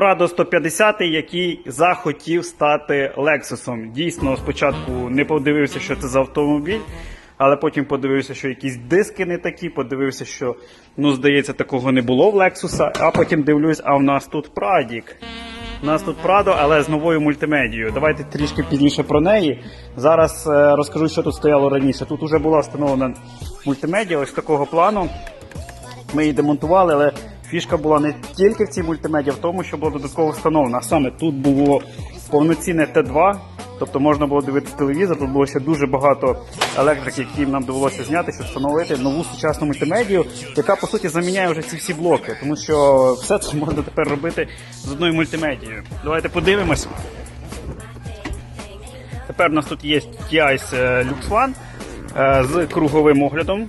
Prado 150, який захотів стати Lexus. Дійсно, спочатку не подивився, що це за автомобіль, але потім подивився, що якісь диски не такі, подивився, що, ну, здається, такого не було в Lexus, а потім дивлюсь, а в нас тут Прадік. У нас тут Прадо, але з новою мультимедією. Давайте трішки пізніше про неї. Зараз е, розкажу, що тут стояло раніше. Тут вже була встановлена мультимедіа ось такого плану. Ми її демонтували, але фішка була не тільки в цій мультимедіа, в тому, що було додатково встановлено. А саме тут було повноцінне Т2, тобто можна було дивитися телевізор. Тут було ще дуже багато електрики, які нам довелося зняти, щоб встановити нову сучасну мультимедію, яка по суті заміняє вже ці всі блоки, тому що все це можна тепер робити з одною мультимедією. Давайте подивимось. Тепер у нас тут є TIS е, Lux One е, з круговим оглядом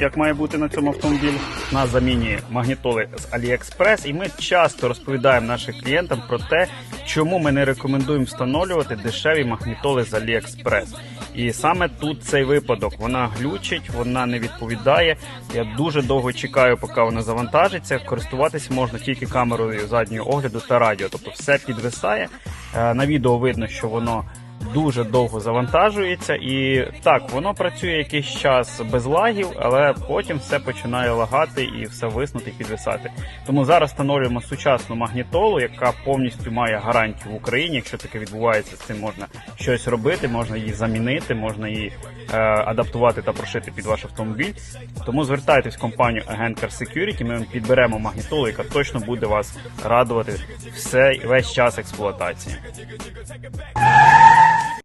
як має бути на цьому автомобілі. На заміні магнітоли з AliExpress. І ми часто розповідаємо нашим клієнтам про те, чому ми не рекомендуємо встановлювати дешеві магнітоли з AliExpress. І саме тут цей випадок. Вона глючить, вона не відповідає. Я дуже довго чекаю, поки вона завантажиться. Користуватися можна тільки камерою заднього огляду та радіо. Тобто все підвисає. Е, На відео видно, що воно дуже довго завантажується, і так, воно працює якийсь час без лагів, але потім все починає лагати і все виснути підвисати. Тому зараз встановлюємо сучасну магнітолу, яка повністю має гарантію в Україні. Якщо таке відбувається, з цим можна щось робити, можна її замінити, можна її адаптувати та прошити під ваш автомобіль. Тому звертайтесь в компанію Agent Car Security, Ми вам підберемо магнітолу, яка точно буде вас радувати все весь час експлуатації.